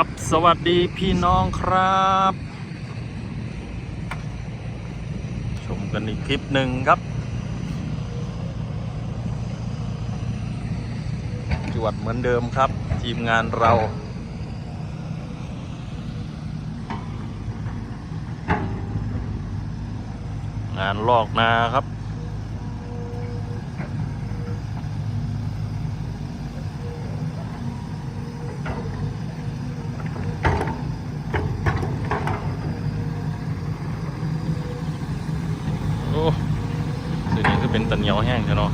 ครับสวัสดีพี่น้องครับ ชมกันอีกคลิปหนึ่งครับ จวดเหมือนเดิมครับ ทีมงานเรา งานลอกนาครับ โอ้สิ่นี้คือเป็น ตะเหนียวแห้งใช่เนาะ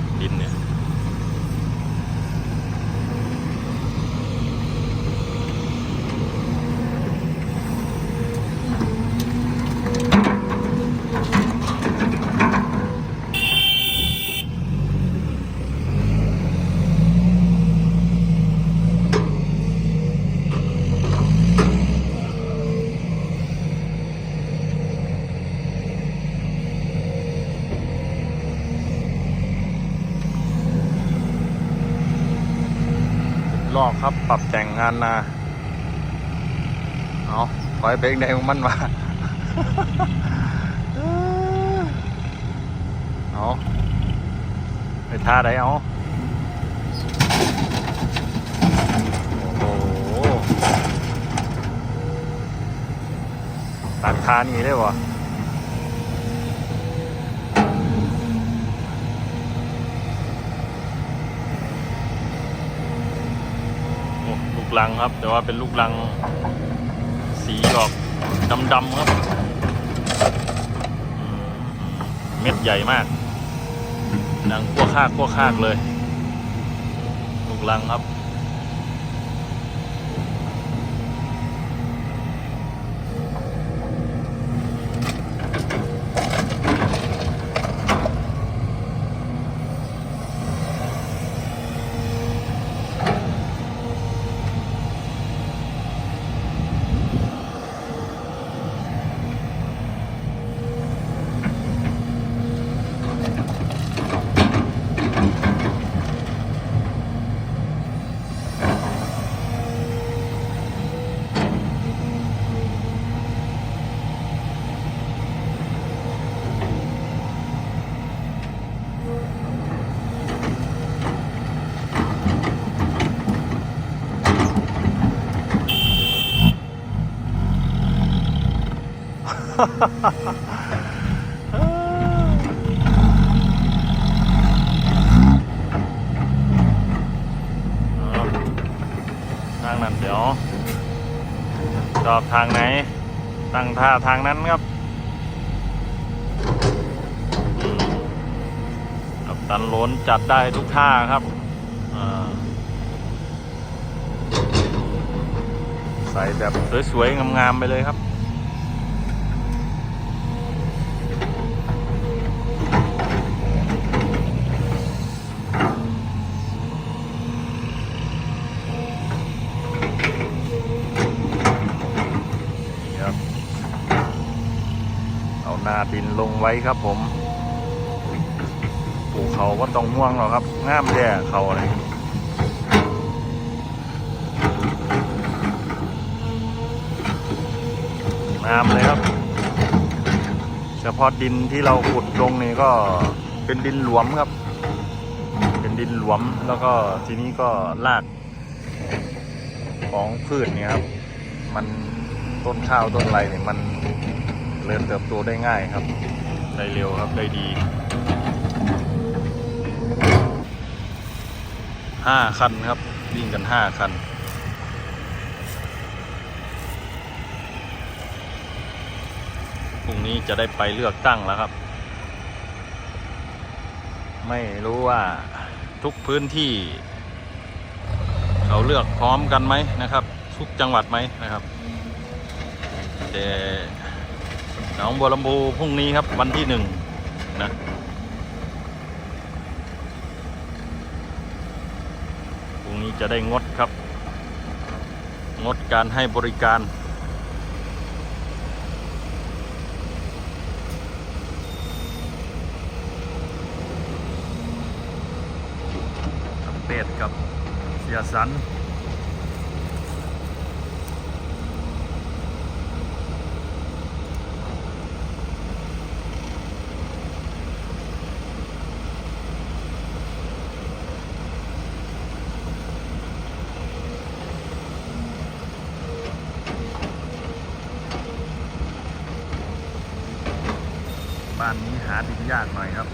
ดินเนี่ยลอกครับ ปรับแต่งงานนาเอาถอยเบรกได้มันมาเอาไปท่าไดเอาโอ้โหตัดคานี้ได้วะโอ้ ลังครับ แต่ว่าเป็นลูกลังสีออกดำๆครับ เม็ดใหญ่มากดังขั้วคากขั้วคากเลย ลูกลังครับ ทางนั้นเดี๋ยวจอบทางไหน ตั้งท่าทางนั้นครับกับตันล้นจัดได้ทุกท่าครับใส่แบบสวยๆงามๆไปเลยครับ ดินลงไว้ครับผมปลูกเขาก็ต้องห่วงหรอกครับง่ามแย่เขาเลยงามเลยครับ เฉพาะดินที่เราขุดลงนี่ก็เป็นดินหลวมครับ เป็นดินหลวมแล้วก็ทีนี้ก็รากของพืชเนี่ยครับ มันต้นข้าวต้นไรเนี่ยมัน เริ่มเติบโตได้ง่ายครับ ได้เร็วครับได้ดีห้าคันครับวิ่งกันห้าคัน พรุ่งนี้จะได้ไปเลือกตั้งแล้วครับ ไม่รู้ว่าทุกพื้นที่ เขาเลือกพร้อมกันไหมนะครับ ทุกจังหวัดไหมนะครับแต่ หนองบัวลำพูพรุ่งนี้ครับวันที่หนึ่งนะพรุ่งนี้จะได้งดครับ งดการให้บริการเป็ดกับเสียสัน บ้านนี้หาดิน ยากหน่อยครับ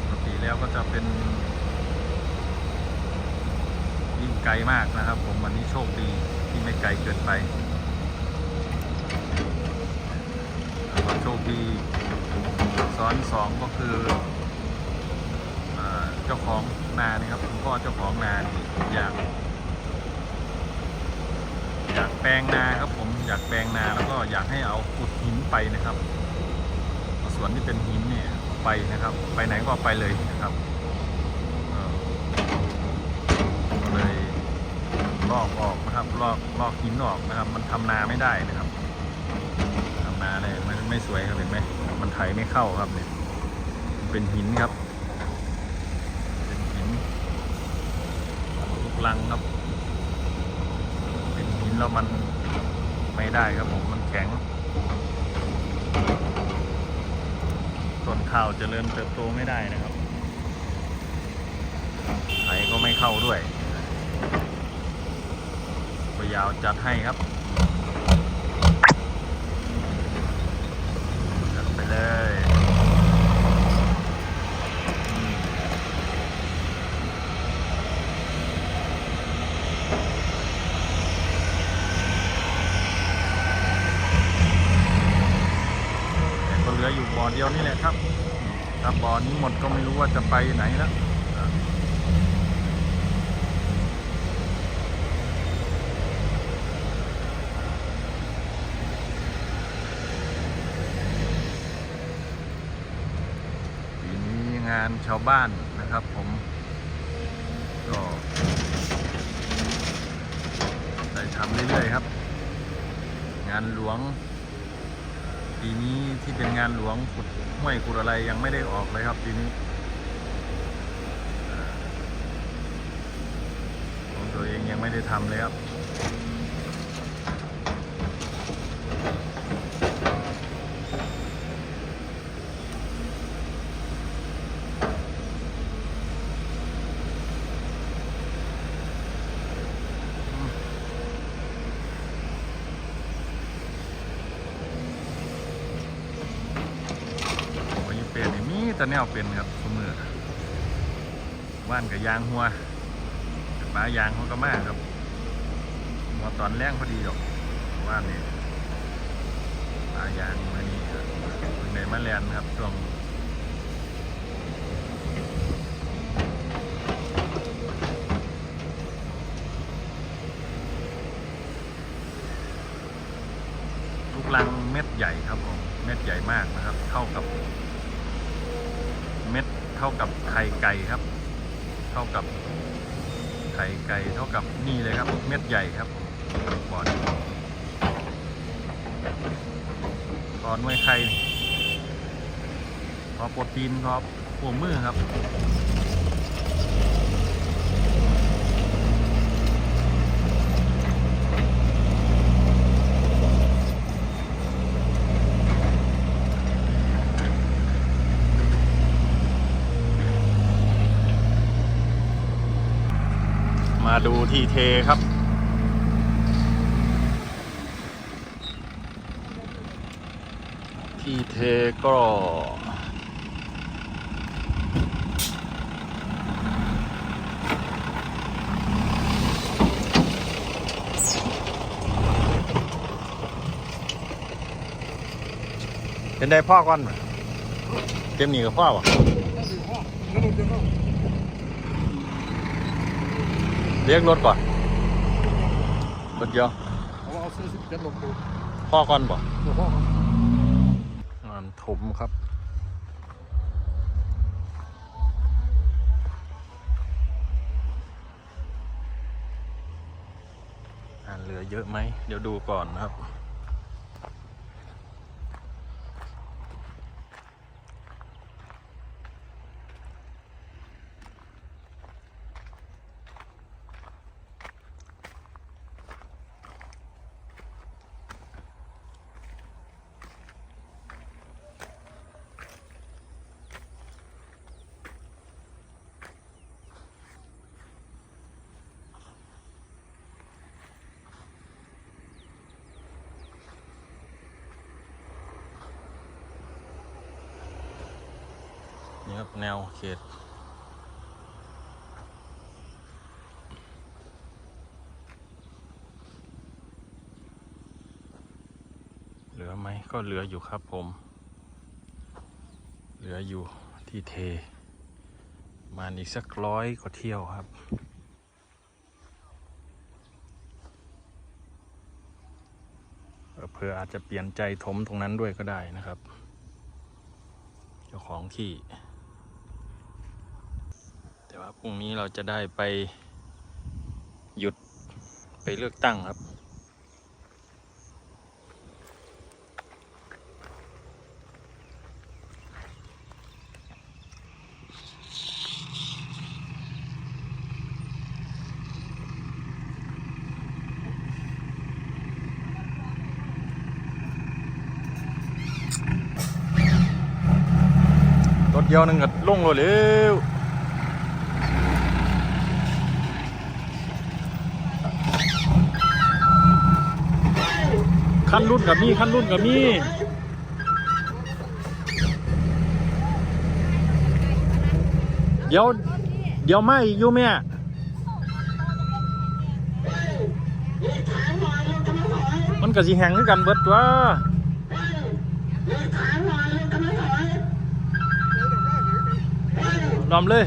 ปกติแล้วก็จะเป็นยิ่งไกลมากนะครับ ผมวันนี้โชคดีที่ไม่ไกลเกินไปแล้วก็โชคดีซ้อนสองก็คือเอ่อเจ้าของนานี่ครับคุณพ่อเจ้าของนาอยากอยากแปลงนาครับผมอยากแปลงนาแล้วก็อยากให้เอาขุดหินไปนะครับ วนที่เป็นหินเนี่ยไปนะครับ ไปไหนก็ไปเลยนะครับเอ่อก็เลยลอกออกนะครับลอกลอกหินออกนะครับ มันทำนาไม่ได้นะครับทำนาเนี่ยมันไม่สวยครับเห็นไหมมันไถไม่เข้าครับเนี่ย เป็นหินครับ เป็นหินลูกลังครับ เป็นหินแล้วมันไม่ได้ครับผมมันแข้าวเจริญเติบโตไม่ได้นะครับไถก็ไม่เข้าด้วยพยาวจัดให้ครับ จัดไปเลยอืม แต่ก็เหลืออยู่บ่อเดียวนี่แหละครับ ถ้าบ่อนี้หมดก็ไม่รู้ ว่าจะไปไหนแล้วอะปีนี้งานชาวบ้านนะครับผม ก็ได้ทำเรื่อยๆครับ งานหลวงปีนี้ที่เป็นงานหลวงขุดห้วยขุดอะไรยังไม่ได้ออกเลยครับปีนี้เอ่อของตัวเองยัง ไม่ได้ทำเลยครับโอ้เปลี่ยนนี่มีแต่แนวเป็นครับสมอว่านกับยางหัว ปลายางเขาก็มากครับหัวตอนแรงพอดีหรอกว่านนี่ปลายางมานี่ครับเพิ่งได้มาแลนครับช่วงลูกลังเม็ดใหญ่ครับผมเม็ดใหญ่มากนะครับ เท่ากับ เม็ดเท่ากับไข่ไก่ครับ ไข่ไก่เท่ากับนี่เลยครับเม็ดใหญ่ครับบอดพอดน่วยไข่นี่พอโปรตีนพอหัวมือครับ ดูทีเทครับ ทีเทก็เป็นได้พ่อก่อนเต็มหนีกับพ่อวะ เรียกรถก่อนรถเดียวเอาเอาซื้อสิบเจ็ดลงดูพ่อก่อนบ่หลวงพ่อครับงานถมครับอ่านเหลือเยอะไหม เดี๋ยวดูก่อนนะครับ ครับ แนวเขตเหลือไหมก็เหลืออยู่ครับผม เหลืออยู่ที่เทมาอีกสักร้อยกว่าเที่ยวครับเผื่ออาจจะเปลี่ยนใจถมตรงนั้นด้วยก็ได้นะครับ เจ้าของที่ ว่าพรุ่งนี้เราจะได้ไปหยุดไปเลือกตั้งครับ รถเดียวนึงก็ลงรถเร็ว ขั้นรุ่นกับมีขั้นรุ่นกับมีเดี๋ยว เดี๋ยวไม่อยู่แม่มันก็สิแหงคือกันเบิดตัวลอมเลย